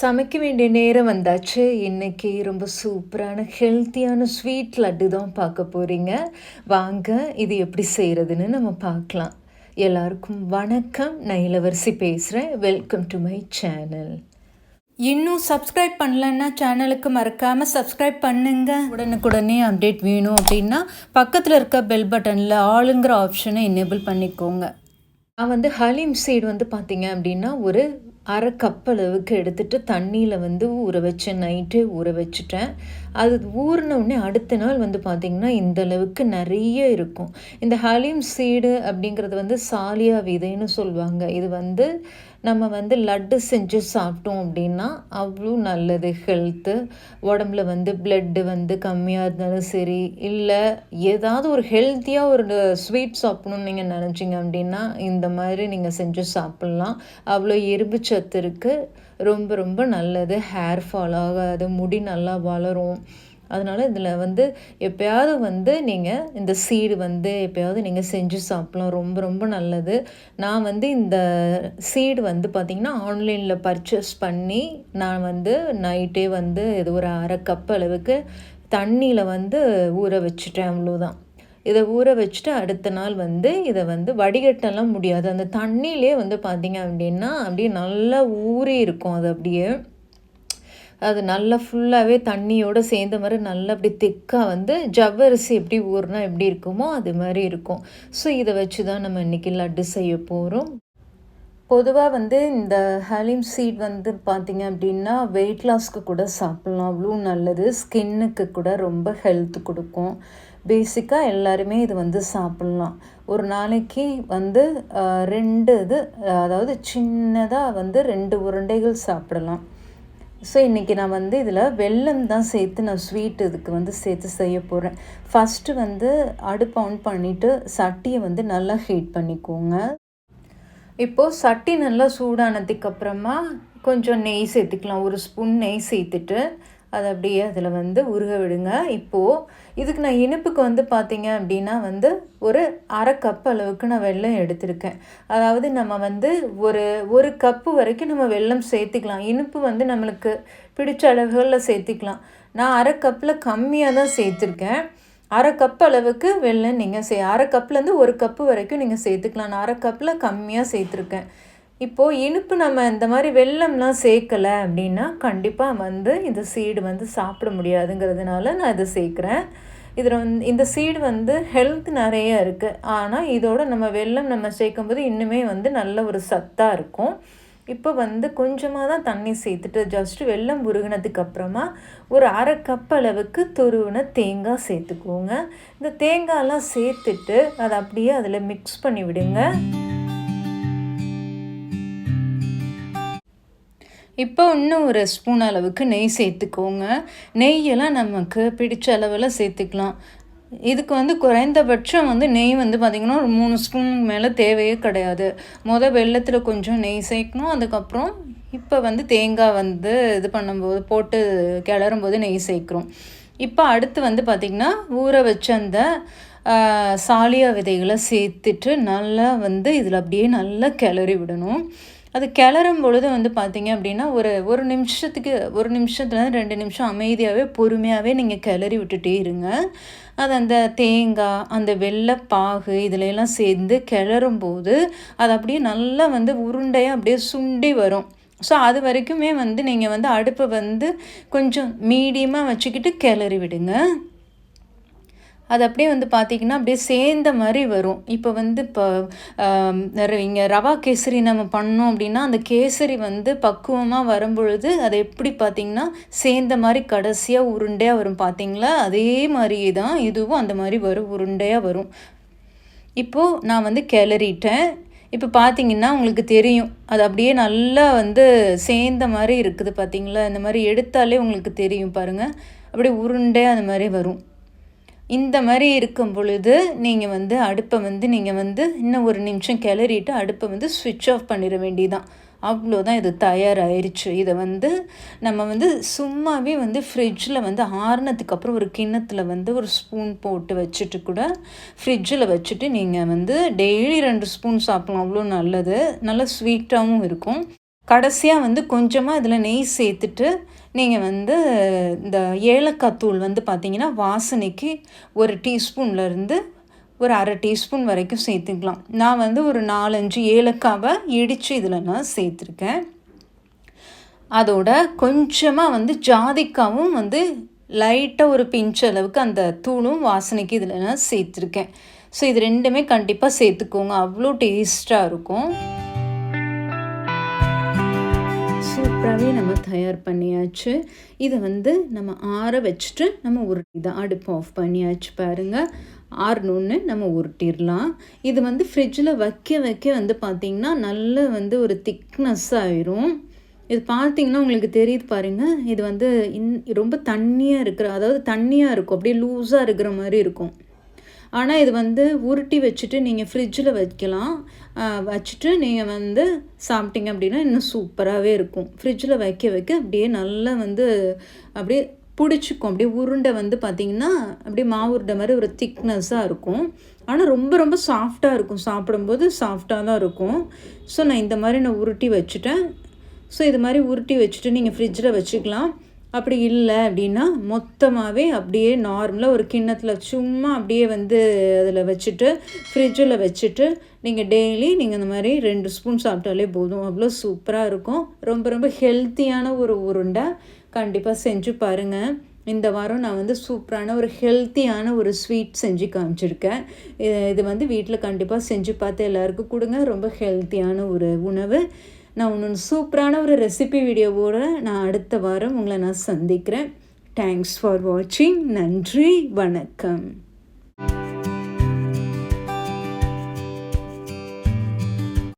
சமைக்க வேண்டிய நேரம் வந்தாச்சு. இன்றைக்கி ரொம்ப சூப்பரான ஹெல்த்தியான ஸ்வீட் லட்டு தான் பார்க்க போகிறீங்க வாங்க இது எப்படி செய்கிறதுன்னு நம்ம பார்க்கலாம். எல்லாருக்கும் வணக்கம். நான் இளவரசி பேசுகிறேன் வெல்கம் டு மை சேனல் இன்னும் சப்ஸ்கிரைப் பண்ணலன்னா சேனலுக்கு மறக்காமல் சப்ஸ்கிரைப் பண்ணுங்க. உடனுக்குடனே அப்டேட் வேணும் அப்படின்னா பக்கத்தில் இருக்க பெல் பட்டனில் ஆளுங்கிற ஆப்ஷனை எனேபிள் பண்ணிக்கோங்க. நான் வந்து ஹலீம் சைடு வந்து பார்த்தீங்க அப்படின்னா ஒரு அரை கப் அளவுக்கு எடுத்துட்டு தண்ணியில் வந்து ஊற வச்சேன் நைட்டே ஊற வச்சுட்டேன். அது ஊறின உடனே அடுத்த நாள் வந்து பார்த்திங்கன்னா இந்த அளவுக்கு நிறைய இருக்கும். இந்த ஹலீம் சீடு அப்படிங்கிறது வந்து சாலியா விதைன்னு சொல்லுவாங்க. இது வந்து நம்ம வந்து லட்டு செஞ்சு சாப்பிட்டோம் அப்படின்னா அவ்வளோ நல்லது. ஹெல்த்து உடம்புல வந்து பிளட்டு வந்து கம்மியாக இருந்தாலும் சரி இல்லை ஏதாவது ஒரு ஹெல்த்தியாக ஒரு ஸ்வீட் சாப்பிடணும்னு நீங்கள் நினச்சிங்க அப்படின்னா இந்த மாதிரி நீங்கள் செஞ்சு சாப்பிட்லாம். அவ்வளோ இரும்பு சத்து இருக்குது ரொம்ப ரொம்ப நல்லது. ஹேர் ஃபால் ஆகாது. முடி நல்லா வளரும். அதனால் இதில் வந்து எப்போயாவது வந்து நீங்கள் இந்த சீடு வந்து எப்போயாவது நீங்கள் செஞ்சு சாப்பிட்லாம். ரொம்ப ரொம்ப நல்லது. நான் வந்து இந்த சீடு வந்து பார்த்திங்கன்னா ஆன்லைனில் பர்ச்சேஸ் பண்ணி நான் வந்து நைட்டே வந்து இது ஒரு அரை கப் அளவுக்கு தண்ணியில் வந்து ஊற வச்சுட்டேன். அவ்வளோதான் இதை ஊற வச்சுட்டு அடுத்த நாள் வந்து இதை வந்து வடிகட்டெல்லாம் முடியாது. அந்த தண்ணியிலே வந்து பார்த்திங்க அப்படின்னா அப்படியே நல்லா ஊறி இருக்கும் அது அப்படியே. அது நல்லா ஃபுல்லாகவே தண்ணியோடு சேர்ந்த மாதிரி நல்லா அப்படி திக்காக வந்து ஜவ்வரிசி எப்படி ஊறுனா எப்படி இருக்குமோ அது மாதிரி இருக்கும். ஸோ இதை வச்சு தான் நம்ம இன்றைக்கி லட்டு செய்ய போகிறோம் பொதுவாக வந்து இந்த ஹலீம் சீட் வந்து பார்த்திங்க அப்படின்னா வெயிட் லாஸ்க்கு கூட சாப்பிட்லாம். அவ்வளோ நல்லது. ஸ்கின்னுக்கு கூட ரொம்ப ஹெல்த் கொடுக்கும். பேசிக்காக எல்லாருமே இது வந்து சாப்பிட்லாம். ஒரு நாளைக்கு வந்து ரெண்டு இது அதாவது சின்னதாக வந்து ரெண்டு உருண்டைகள் சாப்பிடலாம். ஸோ இன்றைக்கி நான் வந்து இதில் வெல்லம் தான் சேர்த்து நான் ஸ்வீட் இதுக்கு வந்து சேர்த்து செய்ய போகிறேன் ஃபஸ்ட்டு வந்து அடுப்பு ஆன் பண்ணிவிட்டு சட்டியை வந்து நல்லா ஹீட் பண்ணிக்கோங்க. இப்போது சட்டி நல்லா சூடானதுக்கு அப்புறமா கொஞ்சம் நெய் சேர்த்துக்கலாம். ஒரு ஸ்பூன் நெய் சேர்த்துட்டு அதை அப்படியே அதில் வந்து உருக விடுங்க. இப்போது இதுக்கு நான் இனிப்புக்கு வந்து பார்த்தீங்க அப்படின்னா வந்து ஒரு அரை கப் அளவுக்கு நான் வெள்ளம் எடுத்திருக்கேன். அதாவது நம்ம வந்து ஒரு ஒரு கப்பு வரைக்கும் நம்ம வெள்ளம் சேர்த்துக்கலாம். இனிப்பு வந்து நம்மளுக்கு பிடிச்ச அளவுகளில் சேர்த்துக்கலாம். நான் அரை கப்பில் கம்மியாக தான் சேர்த்துருக்கேன். அரை கப் அளவுக்கு வெள்ளம் நீங்கள் சே அரை கப்லேருந்து ஒரு கப்பு வரைக்கும் நீங்கள் சேர்த்துக்கலாம். நான் அரை கப்பில் கம்மியாக சேர்த்துருக்கேன். இப்போது இனிப்பு நம்ம இந்த மாதிரி வெள்ளம்லாம் சேர்க்கலை அப்படின்னா கண்டிப்பாக வந்து இந்த சீடு வந்து சாப்பிட முடியாதுங்கிறதுனால நான் இதை சேர்க்குறேன். இதில் வந்து இந்த சீடு வந்து ஹெல்த் நிறைய இருக்குது ஆனால் இதோட நம்ம வெள்ளம் நம்ம சேர்க்கும்போது இன்னுமே வந்து நல்ல ஒரு சத்தாக இருக்கும். இப்போ வந்து கொஞ்சமாக தான் தண்ணி சேர்த்துட்டு ஜஸ்ட்டு வெள்ளம் உருகினதுக்கு அப்புறமா ஒரு அரை கப் அளவுக்கு துருவின தேங்காய் சேர்த்துக்கோங்க. இந்த தேங்காயெலாம் சேர்த்துட்டு அதை அப்படியே அதில் மிக்ஸ் பண்ணி விடுங்க. இப்போ இன்னும் ஒரு ஸ்பூன் அளவுக்கு நெய் சேர்த்துக்கோங்க. நெய்யெல்லாம் நமக்கு பிடிச்ச அளவில் சேர்த்துக்கலாம். இதுக்கு வந்து குறைந்தபட்சம் வந்து நெய் வந்து பார்த்திங்கன்னா ஒரு மூணு ஸ்பூன் மேலே தேவையே கிடையாது. மொதல் வெள்ளத்தில் கொஞ்சம் நெய் சேர்க்கணும். அதுக்கப்புறம் இப்போ வந்து தேங்காய் வந்து இது பண்ணும்போது போட்டு கிளறும்போது நெய் சேர்க்குறோம். இப்போ அடுத்து வந்து பார்த்திங்கன்னா ஊற வச்ச அந்த சாலியா விதைகளை சேர்த்துட்டு நல்லா வந்து இதில் அப்படியே நல்லா கிளறி விடணும். அது கிளறும் பொழுது வந்து பார்த்தீங்க அப்படின்னா ஒரு ஒரு நிமிஷத்துக்கு ஒரு நிமிஷத்துலேருந்து ரெண்டு நிமிஷம் அமைதியாகவே பொறுமையாகவே நீங்கள் கிளறி விட்டுட்டே இருங்க. அது அந்த தேங்காய் அந்த வெள்ளைப்பாகு இதிலெல்லாம் சேர்ந்து கிளறும் போது அது அப்படியே நல்லா வந்து உருண்டையாக அப்படியே சுண்டி வரும். ஸோ அது வரைக்குமே வந்து நீங்கள் வந்து அடுப்பை வந்து கொஞ்சம் மீடியமாக வச்சுக்கிட்டு கிளறி விடுங்க. அது அப்படியே வந்து பார்த்திங்கன்னா அப்படியே சேர்ந்த மாதிரி வரும். இப்போ வந்து இப்போ இங்கே ரவா கேசரி நம்ம பண்ணோம் அப்படின்னா அந்த கேசரி வந்து பக்குவமாக வரும்பொழுது அதை எப்படி பார்த்திங்கன்னா சேர்ந்த மாதிரி கடைசியாக உருண்டையாக வரும் பார்த்திங்களா அதே மாதிரியே தான் இதுவும் அந்த மாதிரி வரும் உருண்டையாக வரும். இப்போது நான் வந்து கிளறிட்டேன். இப்போ பார்த்தீங்கன்னா உங்களுக்கு தெரியும். அது அப்படியே நல்லா வந்து சேர்ந்த மாதிரி இருக்குது பார்த்தீங்களா இந்த மாதிரி எடுத்தாலே உங்களுக்கு தெரியும் பாருங்கள் அப்படியே உருண்டையாக அந்த மாதிரி வரும். இந்த மாதிரி இருக்கும் பொழுது நீங்கள் வந்து அடுப்பை வந்து நீங்கள் வந்து இன்னும் ஒரு நிமிஷம் கிளறிட்டு அடுப்பை வந்து ஸ்விட்ச் ஆஃப் பண்ணிட வேண்டியதான் அவ்வளோதான் இது தயாராகிருச்சு இதை வந்து நம்ம வந்து சும்மாவே வந்து ஃப்ரிட்ஜில் வந்து ஆறுனதுக்கு அப்புறம் ஒரு கிண்ணத்தில் வந்து ஒரு ஸ்பூன் போட்டு வச்சுட்டு கூட ஃப்ரிட்ஜில் வச்சுட்டு நீங்கள் வந்து டெய்லி ரெண்டு ஸ்பூன் சாப்பிட்லாம். அவ்வளோ நல்லது. நல்லா ஸ்வீட்டாகவும் இருக்கும். கடைசியாக வந்து கொஞ்சமாக இதில் நெய் சேர்த்துட்டு நீங்கள் வந்து இந்த ஏலக்காய் தூள் வந்து பார்த்தீங்கன்னா வாசனைக்கு ஒரு டீஸ்பூன்லேருந்து ஒரு அரை டீஸ்பூன் வரைக்கும் சேர்த்துக்கலாம். நான் வந்து ஒரு நாலஞ்சு ஏலக்காவை இடித்து இதில் நான் சேர்த்துருக்கேன். அதோட கொஞ்சமாக வந்து ஜாதிக்காவும் வந்து லைட்டாக ஒரு பிஞ்ச் அளவுக்கு அந்த தூளும் வாசனைக்கு இதில் நான் சேர்த்துருக்கேன். ஸோ இது ரெண்டுமே கண்டிப்பாக சேர்த்துக்கோங்க. அவ்வளோ டேஸ்ட்டாக இருக்கும். சூப்பராகவே நம்ம தயார் பண்ணியாச்சு. இதை வந்து நம்ம ஆற வச்சுட்டு நம்ம உருட்டி தான் அடுப்பு ஆஃப் பண்ணியாச்சு பாருங்கள் ஆறணுன்னு நம்ம உருட்டிடலாம். இது வந்து ஃப்ரிட்ஜில் வைக்க வைக்க வந்து பார்த்திங்கன்னா நல்ல வந்து ஒரு திக்னஸ் ஆயிரும். இது பார்த்தீங்கன்னா உங்களுக்கு தெரியுது பாருங்கள் இது வந்து இன் ரொம்ப தண்ணியாக இருக்கிற அதாவது தண்ணியாக இருக்கும். அப்படியே லூஸாக இருக்கிற மாதிரி இருக்கும். ஆனால் இது வந்து உருட்டி வச்சுட்டு நீங்கள் ஃப்ரிட்ஜில் வைக்கலாம். வச்சுட்டு நீங்கள் வந்து சாப்பிட்டீங்க அப்படின்னா இன்னும் சூப்பராகவே இருக்கும். ஃப்ரிட்ஜில் வைக்க வைக்க அப்படியே நல்லா வந்து அப்படியே பிடிச்சிக்கும். அப்படியே உருண்டை வந்து பார்த்திங்கன்னா அப்படியே மாவுருண்டை மாதிரி ஒரு திக்னஸ்ஸாக இருக்கும். ஆனால் ரொம்ப ரொம்ப சாஃப்டாக இருக்கும். சாப்பிடும்போது சாஃப்டாக தான் இருக்கும். ஸோ நான் இந்த மாதிரி நான் உருட்டி வச்சுட்டேன். ஸோ இது மாதிரி உருட்டி வச்சுட்டு நீங்கள் ஃப்ரிட்ஜில் வச்சுக்கலாம். அப்படி இல்லை அப்படின்னா மொத்தமாகவே அப்படியே நார்மலாக ஒரு கிண்ணத்தில் சும்மா அப்படியே வந்து அதில் வச்சுட்டு ஃப்ரிட்ஜில் வச்சுட்டு நீங்கள் டெய்லி நீங்கள் இந்த மாதிரி ரெண்டு ஸ்பூன் சாப்பிட்டாலே போதும். அவ்வளோ சூப்பராக இருக்கும். ரொம்ப ரொம்ப ஹெல்த்தியான ஒரு உருண்டை கண்டிப்பாக செஞ்சு பாருங்கள் இந்த வாரம் நான் வந்து சூப்பரான ஒரு ஹெல்த்தியான ஒரு ஸ்வீட் செஞ்சு காமிச்சிருக்கேன். இது வந்து வீட்டில் கண்டிப்பாக செஞ்சு பார்த்து எல்லாருக்கும் கொடுங்க. ரொம்ப ஹெல்த்தியான ஒரு உணவு. நான் ஒன்று சூப்பரான ஒரு ரெசிபி வீடியோவோடு நான் அடுத்த வாரம் உங்களை நான் சந்திக்கிறேன். தேங்க்ஸ் ஃபார் வாட்சிங் நன்றி. வணக்கம்.